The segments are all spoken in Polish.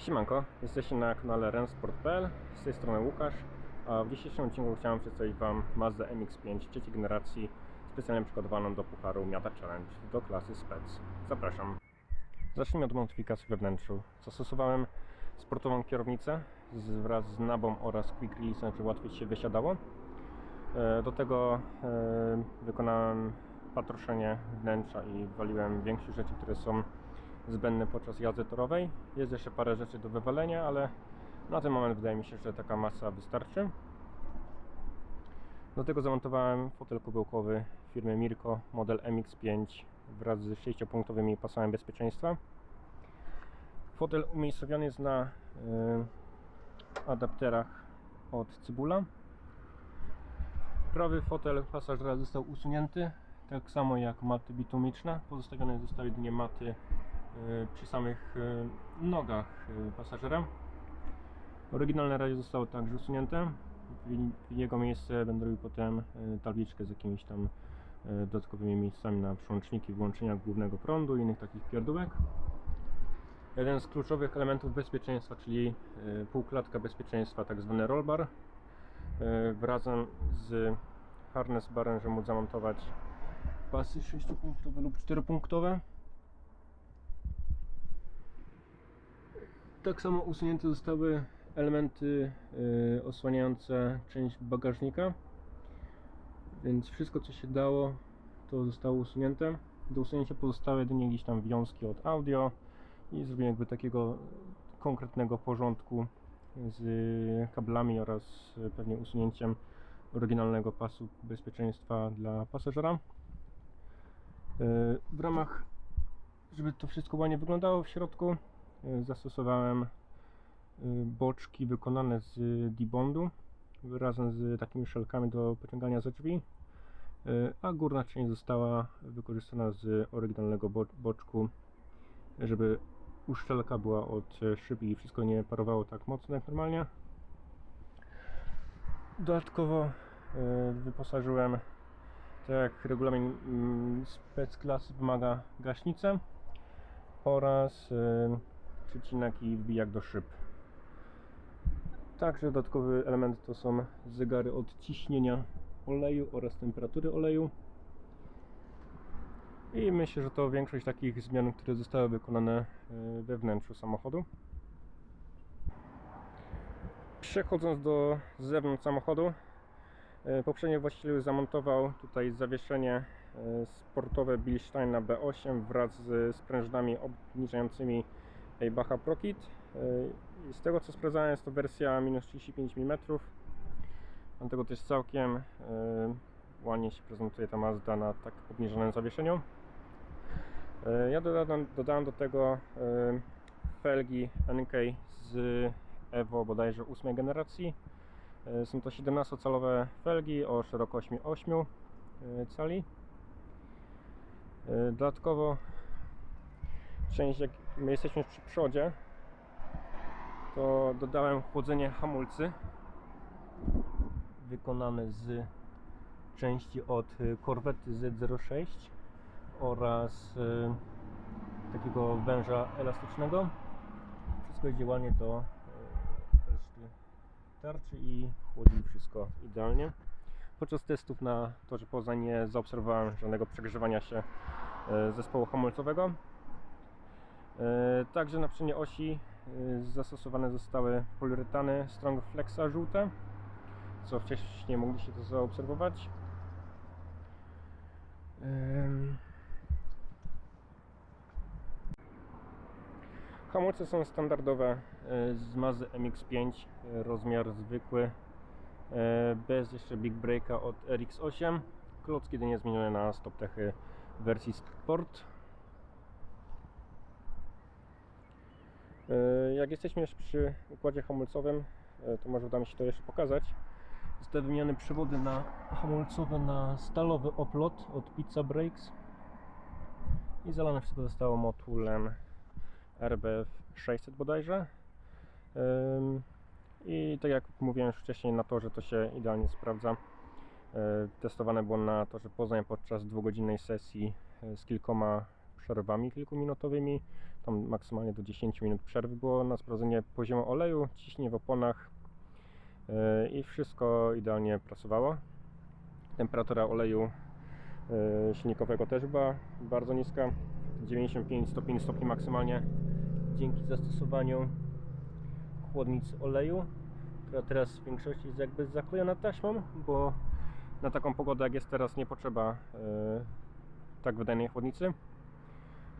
Siemanko, jesteście na kanale rensport.pl, z tej strony Łukasz, a w dzisiejszym odcinku chciałem przedstawić Wam Mazda MX-5 trzeciej generacji, specjalnie przygotowaną do Pucharu Miata Challenge do klasy Spec. Zapraszam. Zacznijmy od modyfikacji wewnętrzu. Zastosowałem sportową kierownicę wraz z nabą oraz quick release, żeby łatwiej się wysiadało. E, Do tego e, wykonałem patroszenie wnętrza i waliłem większość rzeczy, które są zbędne podczas jazdy torowej. Jest jeszcze parę rzeczy do wywalenia, ale na ten moment wydaje mi się, że taka masa wystarczy. Do tego zamontowałem fotel kubełkowy firmy Mirko model MX5 wraz z 6-punktowymi pasami bezpieczeństwa. Fotel umiejscowiony jest na y, adapterach od Cybula. Prawy fotel pasażera został usunięty, tak samo jak maty bitumiczne. Pozostawione zostały jedynie maty przy samych y, nogach y, pasażera. Oryginalne radio zostało także usunięte. W jego miejsce będę robił potem tabliczkę z jakimiś tam dodatkowymi miejscami na przełączniki włączenia głównego prądu i innych takich pierdółek. Jeden z kluczowych elementów bezpieczeństwa, czyli półklatka bezpieczeństwa, tak zwany rollbar, wrazem z harness barem, żeby móc zamontować pasy 6-punktowe lub 4-punktowe. Tak samo usunięte zostały elementy y, osłaniające część bagażnika, więc wszystko co się dało to zostało usunięte. Do usunięcia pozostały jedynie gdzieś tam wiązki od audio i zrobienie jakby takiego konkretnego porządku z kablami oraz pewnie usunięciem oryginalnego pasu bezpieczeństwa dla pasażera. Y, W ramach, żeby to wszystko ładnie wyglądało w środku, y, zastosowałem y, boczki wykonane z dibondu razem z takimi szelkami do pociągania za drzwi, a górna część została wykorzystana z oryginalnego bo- boczku, żeby uszczelka była od szyb i wszystko nie parowało tak mocno jak normalnie. Dodatkowo wyposażyłem, tak jak regulamin mm, spec klasy wymaga, gaśnicę oraz przecinak i wbijak do szyb. Także dodatkowy element to są zegary od ciśnienia oleju oraz temperatury oleju. I myślę, że to większość takich zmian, które zostały wykonane y, we wnętrzu samochodu. Przechodząc do zewnątrz samochodu, y, poprzedni właściciel zamontował tutaj zawieszenie y, sportowe Bilsteina B8 wraz z sprężynami obniżającymi Eibacha ProKit. Z tego co sprawdzałem jest to wersja minus 35 mm. Dlatego też całkiem y, ładnie się prezentuje ta Mazda na tak obniżonym zawieszeniu. Y, Ja dodałem, dodałem do tego y, felgi NK z Evo bodajże 8 generacji. Są to 17-calowe felgi o szerokości 8 y, cali. Dodatkowo część jak my jesteśmy przy przodzie to dodałem chłodzenie hamulcy wykonane z części od y, Corvette Z06 oraz y, takiego węża elastycznego. Wszystko idzie ładnie do y, reszty tarczy i chłodzi wszystko idealnie. Podczas testów na torze Poznań nie zaobserwowałem żadnego przegrzewania się zespołu hamulcowego. E, Także na przedniej osi e, zastosowane zostały poliuretany Strong Flexa żółte, co wcześniej mogliście to zaobserwować. Hamulce są standardowe e, z Mazdy MX-5, e, rozmiar zwykły, bez jeszcze Big Breaka od RX-8. Klocki jedynie zmienione na stop techy wersji Sport. Jak jesteśmy jeszcze przy układzie hamulcowym, e, to może uda mi się to jeszcze pokazać. Zostały wymienione przewody na hamulcowe na stalowy oplot od Pizza Brakes i zalane wszystko zostało motulem RBF 600 bodajże. I tak jak mówiłem już wcześniej na torze to się idealnie sprawdza. E, Testowane było na torze Poznań podczas dwugodzinnej sesji e, z kilkoma przerwami kilkuminutowymi, tam maksymalnie do 10 minut przerwy było na sprawdzenie poziomu oleju, ciśnienie w oponach e, i wszystko idealnie pracowało. Temperatura oleju e, silnikowego też była bardzo niska, 95-105 stopni maksymalnie dzięki zastosowaniu chłodnicy oleju, która teraz w większości jest jakby zaklejona taśmą, bo na taką pogodę jak jest teraz nie potrzeba e, tak wydajnej chłodnicy.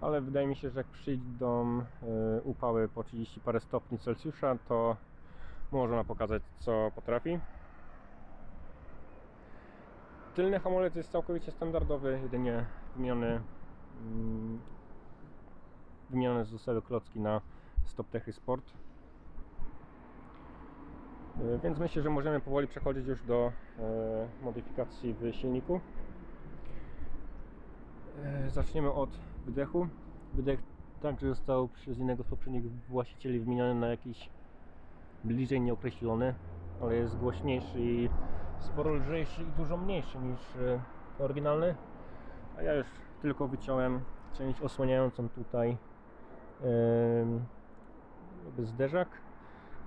Ale wydaje mi się, że jak przyjdą e, upały po 30 parę stopni Celsjusza, to może ona pokazać co potrafi. Tylny hamulec jest całkowicie standardowy, jedynie wymieniony mm, wymienione zostały klocki na StopTechy Sport. E, Więc myślę, że możemy powoli przechodzić już do e, modyfikacji w silniku. Zaczniemy od wydechu. Wydech także został przez jednego z poprzednich właścicieli wymieniony na jakiś bliżej nieokreślony, ale jest głośniejszy i sporo lżejszy i dużo mniejszy niż e, oryginalny. A ja już tylko wyciąłem część osłaniającą tutaj jakby zderzak.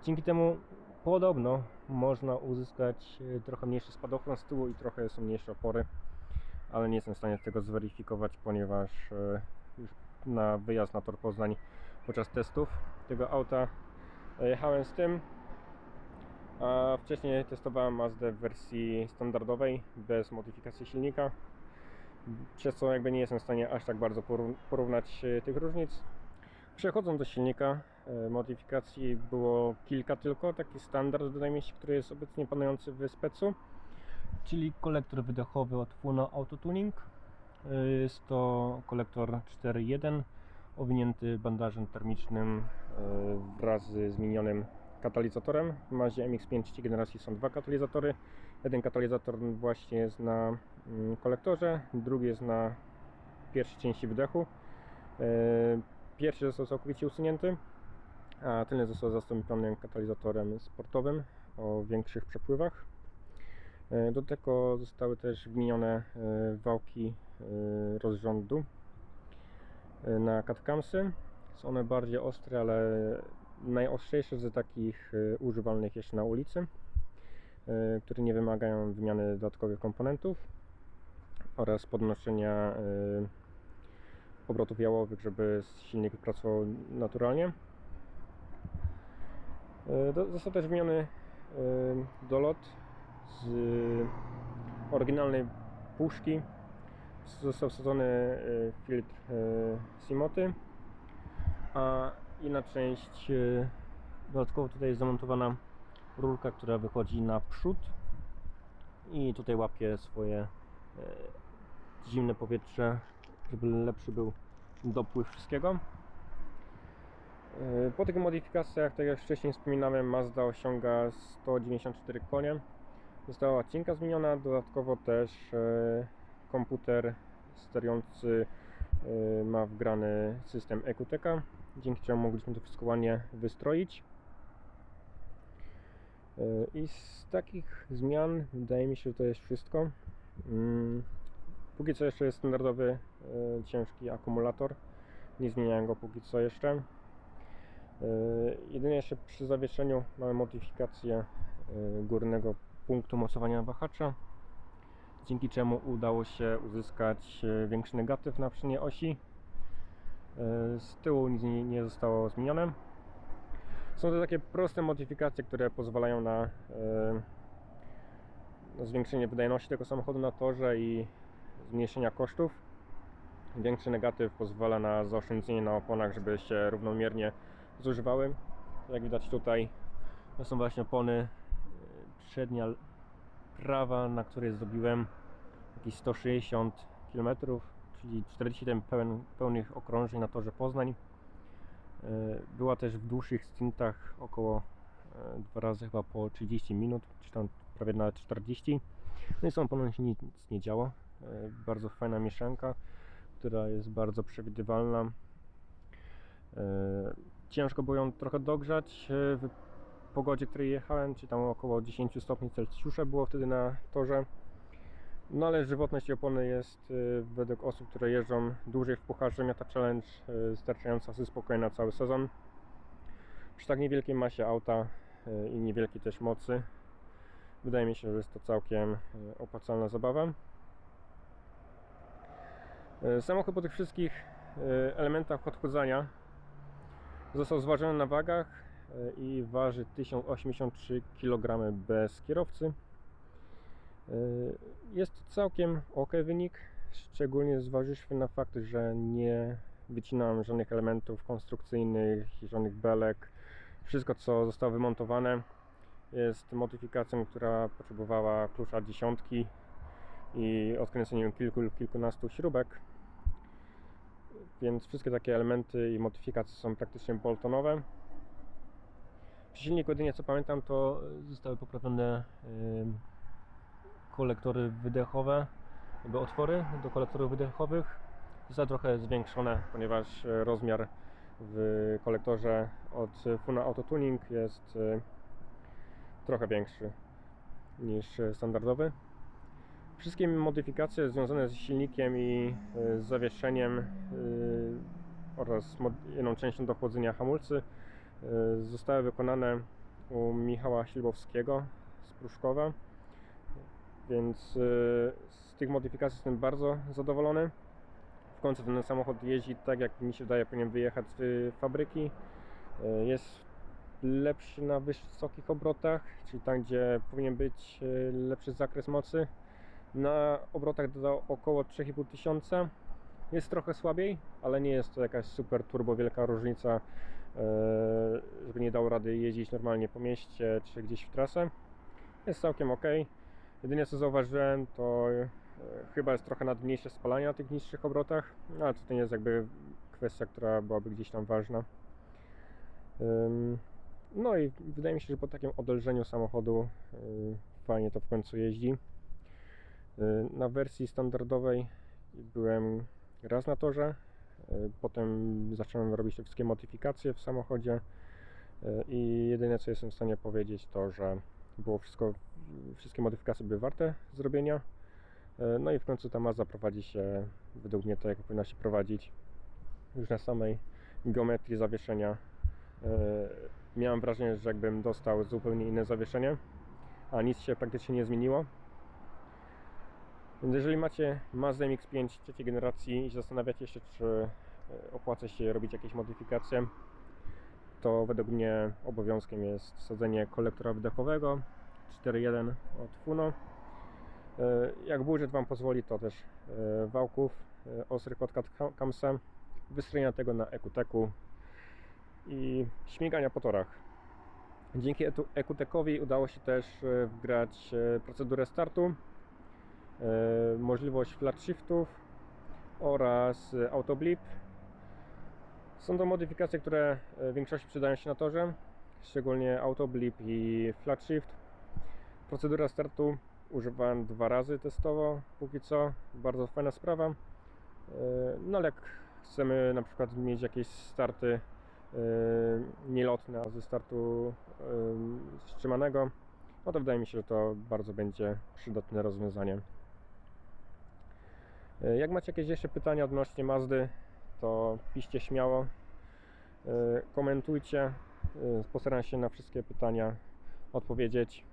Dzięki temu podobno można uzyskać e, trochę mniejszy spadochron z tyłu i trochę są mniejsze opory, ale nie jestem w stanie tego zweryfikować, ponieważ e, na wyjazd na tor Poznań podczas testów tego auta e, jechałem z tym, a wcześniej testowałem Mazdę w wersji standardowej bez modyfikacji silnika, przez co jakby nie jestem w stanie aż tak bardzo poró- porównać e, tych różnic. Przechodząc do silnika, modyfikacji było kilka tylko, taki standard wydaje mi się, który jest obecnie panujący w specu, czyli kolektor wydechowy od Funo Autotuning. E, Jest to kolektor 4.1 owinięty bandażem termicznym e, wraz ze zmienionym katalizatorem. W Mazie MX-5 trzeciej generacji są dwa katalizatory. Jeden katalizator właśnie jest na mm, kolektorze, drugi jest na pierwszej części wydechu. E, Pierwszy został całkowicie usunięty, a tylny został zastąpiony katalizatorem sportowym o większych przepływach. E, Do tego zostały też wymienione e, wałki e, rozrządu na catcamsy. Są one bardziej ostre, ale najostrzejsze z takich używalnych jeszcze na ulicy, które nie wymagają wymiany dodatkowych komponentów oraz podnoszenia obrotów jałowych, żeby silnik pracował naturalnie. Został też wymieniony dolot z oryginalnej puszki. Został wsadzony e, filtr e, Simoty, a inna część e, dodatkowo tutaj jest zamontowana rurka, która wychodzi na przód i tutaj łapie swoje zimne powietrze, żeby lepszy był dopływ wszystkiego. Po tych modyfikacjach, tak jak wcześniej wspominałem, Mazda osiąga 194 konie. Została odcinka zmieniona, dodatkowo też e, komputer sterujący e, ma wgrany system EQTK, dzięki czemu mogliśmy to wszystko ładnie wystroić. E, I z takich zmian wydaje mi się, że to jest wszystko. Mm, Póki co jeszcze jest standardowy ciężki akumulator. Nie zmieniałem go póki co jeszcze. Jedynie jeszcze przy zawieszeniu mamy modyfikację górnego punktu mocowania wahacza, dzięki czemu udało się uzyskać e, większy negatyw na przedniej osi. E, z tyłu nic nie, zostało zmienione. Są to takie proste modyfikacje, które pozwalają na, e, zwiększenie wydajności tego samochodu na torze i zmniejszenia kosztów. Większy negatyw pozwala na zaoszczędzenie na oponach, żeby się równomiernie zużywały. Jak widać tutaj, to są właśnie opony przednia prawa, na której zrobiłem jakieś 160 km, czyli 47 pełen, pełnych okrążeń na torze Poznań. E, Była też w dłuższych stintach około e, dwa razy chyba po 30 minut, czy tam prawie nawet 40. No i oponą się nic nie działo. E, Bardzo fajna mieszanka, która jest bardzo przewidywalna. Ciężko było ją trochę dogrzać pogodzie, której jechałem, czyli tam około 10 stopni Celsjusza było wtedy na torze. No ale żywotność opony jest y, według osób, które jeżdżą dłużej w Pucharze Miata Challenge y, starczająca ze spokojem na cały sezon. Przy tak niewielkiej masie auta y, i niewielkiej też mocy wydaje mi się, że jest to całkiem opłacalna zabawa. Samochód po tych wszystkich elementach odchudzania został zważony na wagach i waży 1083 kg bez kierowcy. Y, Jest całkiem ok wynik, szczególnie zważywszy na fakt, że nie wycinałem żadnych elementów konstrukcyjnych żadnych belek. Wszystko co zostało wymontowane jest modyfikacją, która potrzebowała klucza dziesiątki i odkręceniem kilku kilkunastu śrubek. Więc wszystkie takie elementy i modyfikacje są praktycznie boltonowe. Przy silniku jedynie co pamiętam to zostały poprawione ym, kolektory wydechowe, jakby otwory do kolektorów wydechowych. Zostały trochę zwiększone, ponieważ e, rozmiar w kolektorze od Funa Auto Tuning jest e, trochę większy niż e, standardowy. Wszystkie modyfikacje związane z silnikiem i e, z zawieszeniem e, oraz jedną częścią do chłodzenia hamulcy e, zostały wykonane u Michała Ślubowskiego z Pruszkowa. Więc e, z tych modyfikacji jestem bardzo zadowolony. W końcu ten samochód jeździ tak, jak mi się wydaje, powinien wyjechać z fabryki. E, Jest lepszy na wysokich obrotach, czyli tam, gdzie powinien być e, lepszy zakres mocy. Na obrotach do około 3500 tysiąca jest trochę słabiej, ale nie jest to jakaś super turbo wielka różnica, e, żeby nie dało rady jeździć normalnie po mieście czy gdzieś w trasę. Jest całkiem ok. Jedynie co zauważyłem to e, chyba jest trochę nadmniejsze spalanie na tych niższych obrotach, no, ale to nie jest jakby kwestia, która byłaby gdzieś tam ważna. No i wydaje mi się, że po takim odelżeniu samochodu y, fajnie to w końcu jeździ. Na wersji standardowej byłem raz na torze, potem zacząłem robić te wszystkie modyfikacje w samochodzie y, i jedyne co jestem w stanie powiedzieć to, że było wszystko, wszystkie modyfikacje były warte zrobienia. Y, No i w końcu ta Mazda prowadzi się według mnie tak jak powinna się prowadzić. Już na samej geometrii zawieszenia miałem wrażenie, że jakbym dostał zupełnie inne zawieszenie, a nic się praktycznie nie zmieniło. Więc jeżeli macie Mazda MX-5 trzeciej generacji i zastanawiacie się, czy e, opłaca się robić jakieś modyfikacje, to według mnie obowiązkiem jest wsadzenie kolektora wydechowego 4.1 od Funo. E, Jak budżet Wam pozwoli, to też e, wałków e, ostrych od Cat Camsa, wystrojenia tego na EQTEC-u i śmigania po torach. Dzięki EQTEC-owi udało się też e, wgrać e, procedurę startu, e, możliwość flat shiftów oraz e, autoblip. Są to modyfikacje, które e, w większości przydają się na torze, szczególnie autoblip i flat shift. Procedura startu używałem dwa razy testowo, póki co, bardzo fajna sprawa. E, No ale jak chcemy na przykład mieć jakieś starty e, nielotne, ze startu wstrzymanego, no to wydaje mi się, że to bardzo będzie przydatne rozwiązanie. Jak macie jakieś jeszcze pytania odnośnie Mazdy, to piszcie śmiało, e, komentujcie, e, postaram się na wszystkie pytania odpowiedzieć.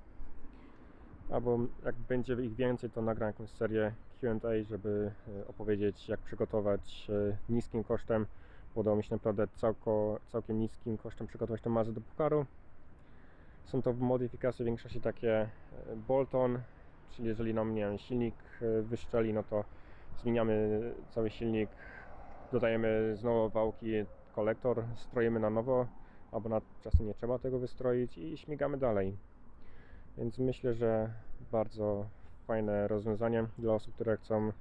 Albo jak będzie ich więcej, to nagram jakąś serię Q&A, żeby e, opowiedzieć jak przygotować niskim kosztem. bo Udało mi się naprawdę całko, całkiem niskim kosztem przygotować tę Mazdę do Pukaru. Są to modyfikacje w większości takie Bolton, czyli jeżeli nam nie wiem, silnik wyszczeli, no to zmieniamy cały silnik, dodajemy znowu wałki, kolektor, stroimy na nowo, albo na czasem nie trzeba tego wystroić i śmigamy dalej. Więc myślę, że bardzo fajne rozwiązanie dla osób, które chcą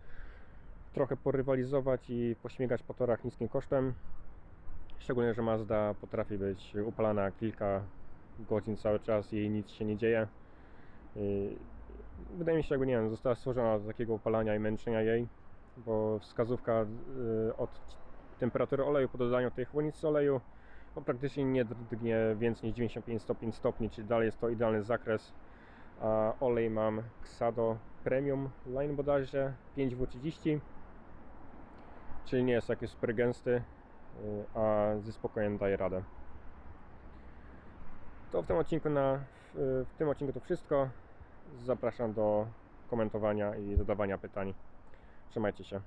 trochę porywalizować i pośmigać po torach niskim kosztem. Szczególnie, że Mazda potrafi być upalana kilka godzin cały czas i nic się nie dzieje. Wydaje mi się, jakby nie wiem, została stworzona do takiego upalania i męczenia jej, bo wskazówka y, od temperatury oleju po dodaniu tej chłodnicy oleju no, praktycznie nie drgnie więcej niż 95 stopni, stopni, czyli dalej jest to idealny zakres, A olej mam Xado Premium Line bodajże 5W30 czyli nie jest taki super gęsty, y, a ze spokojem daje radę. To w tym odcinku na w tym odcinku to wszystko. Zapraszam do komentowania i zadawania pytań. Trzymajcie się.